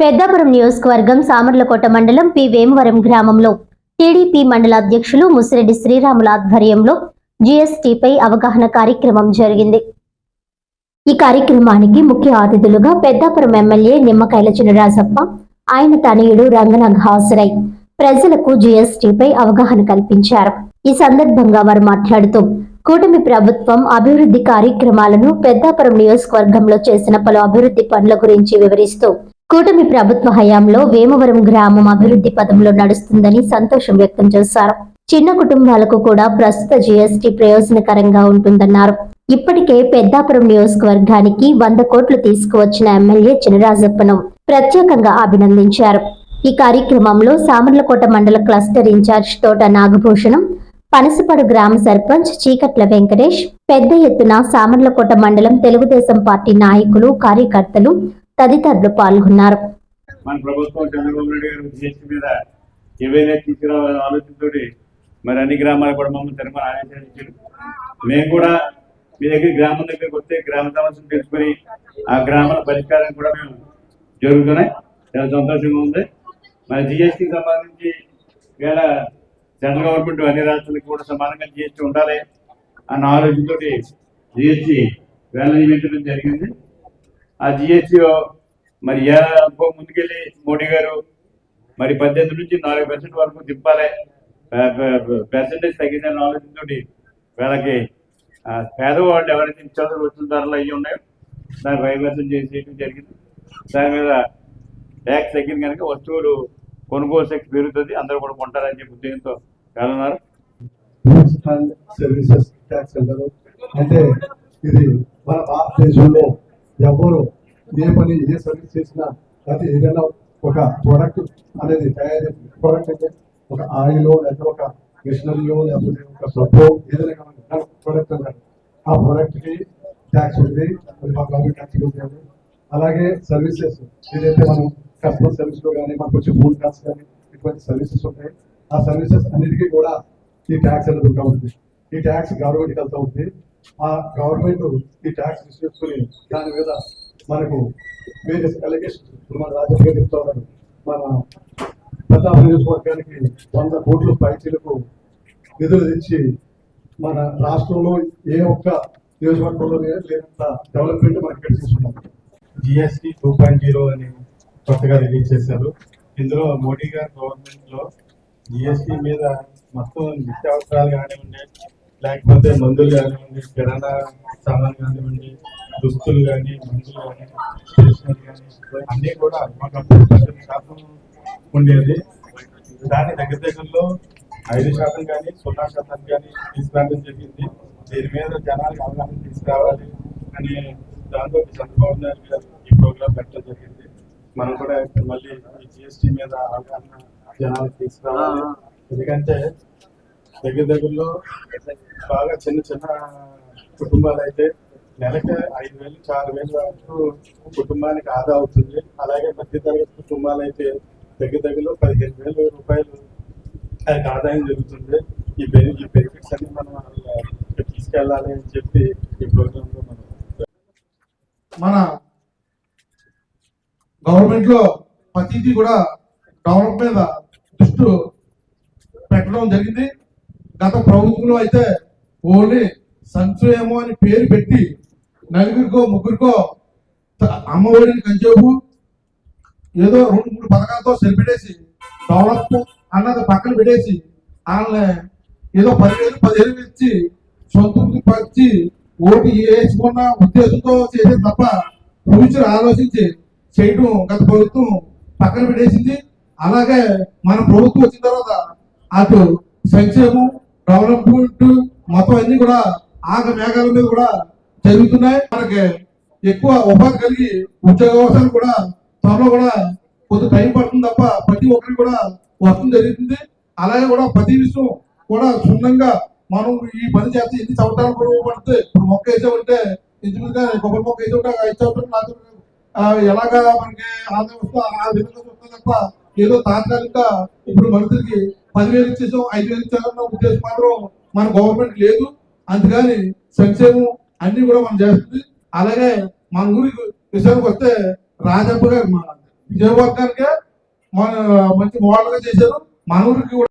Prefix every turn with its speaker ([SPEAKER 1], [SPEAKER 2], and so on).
[SPEAKER 1] పెద్దాపురం నియోజకవర్గం సామర్లకోట మండలం పి వేమవరం గ్రామంలో టీడీపీ మండల అధ్యక్షులు ముసిరెడ్డి శ్రీరాముల ఆధ్వర్యంలో జీఎస్టీపై అవగాహన కార్యక్రమం జరిగింది. ఈ కార్యక్రమానికి ముఖ్య అతిథులుగా పెద్దాపురం ఎమ్మెల్యే నిమ్మకాయల చినరాజప్ప ఆయన తనయుడు రంగనాథ్ హాజరై ప్రజలకు జీఎస్టీపై అవగాహన కల్పించారు. ఈ సందర్భంగా వారు మాట్లాడుతూ కూటమి ప్రభుత్వం అభివృద్ధి కార్యక్రమాలను పెద్దాపురం నియోజకవర్గంలో చేసిన పలు అభివృద్ధి పనుల గురించి వివరిస్తూ కూటమి ప్రభుత్వ హయాంలో వేమవరం గ్రామం అభివృద్ధి పదంలో నడుస్తుందని సంతోషం వ్యక్తం చేశారు. చిన్న కుటుంబాలకు కూడా ప్రస్తుత జీఎస్టీ ప్రయోజనకరంగా ఉంటుందన్నారు. ఇప్పటికే పెద్దాపురం నియోజకవర్గానికి వంద కోట్లు తీసుకువచ్చిన ఎమ్మెల్యే చినరాజప్పను ప్రత్యేకంగా అభినందించారు. ఈ కార్యక్రమంలో సామర్లకోట మండల క్లస్టర్ ఇన్ఛార్జ్ తోట నాగభూషణం పనసపాడు గ్రామ సర్పంచ్ చీకట్ల వెంకటేష్ పెద్ద ఎత్తున సామర్లకోట మండలం తెలుగుదేశం పార్టీ నాయకులు కార్యకర్తలు తదితరులు పాల్గొన్నారు.
[SPEAKER 2] మన ప్రభుత్వం చంద్రబాబు నాయుడు గారు జీఎస్టీ మీద ఏవైనా తీసుకురావాలనే ఆలోచనతో మరి అన్ని గ్రామాలు కూడా మమ్మల్ని తిరుమల ఆదేశాలు ఇచ్చారు. మేము కూడా మీ దగ్గర గ్రామం దగ్గరికి వస్తే గ్రామ సమస్యలు తెలుసుకొని ఆ గ్రామాల పరిష్కారం కూడా మేము జరుగుతున్నాయి. చాలా సంతోషంగా ఉంది. మరి జిఎస్టీకి సంబంధించి వేళ సెంట్రల్ గవర్నమెంట్ అన్ని రాష్ట్రాలకు కూడా సమానంగా జిఎస్టీ ఉండాలి అన్న ఆలోచనతోటి జిఎస్టీ వేల నియమించడం జరిగింది. ఆ జిఎస్టీ మరి ఏ ముందుకెళ్ళి మోడీ గారు మరి పద్దెనిమిది నుంచి నాలుగు పర్సెంట్ వరకు తిప్పాలి పర్సెంటేజ్ తగ్గిందని ఆలోచనతోటి వీళ్ళకి పేదవాళ్ళు ఎవరైతే నిత్యావసర వచ్చిన ధరలు అయ్యి ఉన్నాయో దాన్ని ఫైవ్ పర్సెంట్ చేసేయడం జరిగింది. దాని మీద ట్యాక్స్ తగ్గింది కనుక వస్తువులు కొనుగోలు శక్తి పెరుగుతుంది అందరూ కూడా కొంటారని చెప్పి ఉద్దేశంతో
[SPEAKER 3] వెళ్ళన్నారు సర్వీసెస్ ట్యాక్స్ అంటే ఇది మన భారతదేశంలో ఎవరు ఏ పని ఏ సర్వీస్ చేసినా అది ఏదైనా ఒక ప్రోడక్ట్ అనేది తయారు ప్రోడక్ట్ అంటే ఒక ఆయిల్ లేకపోతే ఒక మిషనరీలో లేకపోతే ఒక సబ్బు ఏదైనా ప్రోడక్ట్ అన్నారు ఆ ప్రోడక్ట్కి ట్యాక్స్ ఉంది అది మా గవర్నమెంట్ ట్యాక్స్ ఉంటుంది అలాగే సర్వీసెస్ ఏదైతే మనం కస్టమర్ సర్వీస్లో కానీ మనకు వచ్చే ఫోన్ కాల్స్ కానీ ఇటువంటి సర్వీసెస్ ఉంటాయి. ఆ సర్వీసెస్ అన్నిటికీ కూడా ఈ ట్యాక్స్ అనేది ఉంటా ఉంది. ఈ ట్యాక్స్ గవర్నమెంట్కి వెళ్తూ ఉంది. ఆ గవర్నమెంట్ ఈ ట్యాక్స్ తీసుకొని దాని మీద మనకు వేరియస్ అలిగేషన్స్ ఇప్పుడు మన రాజకీయ గారు చెప్తా ఉన్నారు మన ప్రతాప నియోజకవర్గానికి వంద కోట్ల పైచీలకు నిధులు తెచ్చి మన రాష్ట్రంలో ఏ ఒక్క నియోజకవర్గంలో లేనంత డెవలప్మెంట్ మనం ఇక్కడ తీసుకున్నాం
[SPEAKER 4] జిఎస్టి టూ పాయింట్ జీరో అని కొత్తగా రిలీజ్ చేశారు. ఇందులో మోడీ గారి గవర్నమెంట్లో జిఎస్టీ జిఎస్టి మీద మొత్తం నిత్యావసరాలు కానివ్వండి లేకపోతే మందులు కానివ్వండి కిరాణా సామాన్ కానివ్వండి దుస్తులు కానీ మందులు కానీ అన్నీ కూడా పద్దెనిమిది శాతం ఉండేది. దాని దగ్గర దగ్గరలో ఐదు శాతం కానీ సున్నా శాతం కానీ తీసుకురావడం జరిగింది దీని మీద జనాలకు అవగాహన తీసుకురావాలి అని దాంతో చంద్రబాబు నాయుడు గారు ఈ ప్రోగ్రామ్ పెట్టడం జరిగింది. మనం కూడా మళ్ళీ ఈ జిఎస్టీ మీద అవగాహన జనాలకు తీసుకురావాలి. ఎందుకంటే దగ్గర దగ్గరలో బాగా చిన్న చిన్న కుటుంబాలు అయితే నెలకి ఐదు వేలు ఆరు వేలు వరకు కుటుంబానికి ఆదా అవుతుంది. అలాగే మధ్యతరగతి కుటుంబాలు అయితే దగ్గర దగ్గరలో పదిహేను వేల రూపాయలు దానికి ఆదాయం జరుగుతుంది. ఈ బెని ఈ బెనిఫిట్స్ అన్ని మనం తీసుకెళ్ళాలి అని చెప్పి ఈ ప్రోగ్రాంలో మనం
[SPEAKER 5] మన గవర్నమెంట్లో ప్రతిదీ కూడా డెవలప్ మీద దృష్టి పెట్టడం జరిగింది. గత ప్రభుత్వంలో అయితే ఓన్లీ సంక్షేమం అని పేరు పెట్టి నలుగురికో ముగ్గురికో అమ్మ అమ్మఒడిని కంచేపు ఏదో రెండు మూడు పథకాలతో సరిపెట్టేసి డెవలప్ అన్నది పక్కన పెట్టేసి వాళ్ళని ఏదో పదివేలు పదిహేను ఇచ్చి సొంతృప్తి పరిచి ఓటు వేసుకున్న ఉద్దేశంతో చేసేది తప్ప ఫ్యూచర్ ఆలోచించి చేయటం గత ప్రభుత్వం పక్కన పెట్టేసింది. అలాగే మన ప్రభుత్వం వచ్చిన తర్వాత అటు సంక్షేమం డెవలప్మెంట్ మొత్తం అన్ని కూడా ఆగ మేఘాల మీద కూడా జరుగుతున్నాయి. మనకి ఎక్కువ ఉపాధి కలిగి ఉద్యోగ అవకాశాలు కూడా త్వరలో కూడా కొంత టైం పడుతుంది తప్ప ప్రతి ఒక్కరికి కూడా వస్తుంది జరుగుతుంది. అలాగే కూడా ప్రతి విషయం కూడా క్షుణ్ణంగా మనం ఈ పని చేస్తే ఎన్ని సంవత్సరాలు కూడా పడితే ఇప్పుడు మొక్క వేసామంటే ఇంచుమించుగా కొబ్బరి మొక్క వేసి ఉంటే ఐదు సంవత్సరాలు ఎలాగా మనకి ఆదాయం వస్తుందో ఆ విధంగా వస్తుంది తప్ప ఏదో తాత్కాలిక ఇప్పుడు మనుషులకి పదివేలు ఇచ్చేసాం ఐదు వేలు ఇచ్చారన్న ఉద్దేశం మాత్రం మన గవర్నమెంట్ లేదు. అందుకని సంక్షేమం అన్ని కూడా మనం చేస్తుంది. అలాగే మన ఊరి విషయానికి వస్తే రాజప్ప గారు మన విజయవర్గానికే మన మంచి మోడల్గా చేశారు. మన ఊరికి కూడా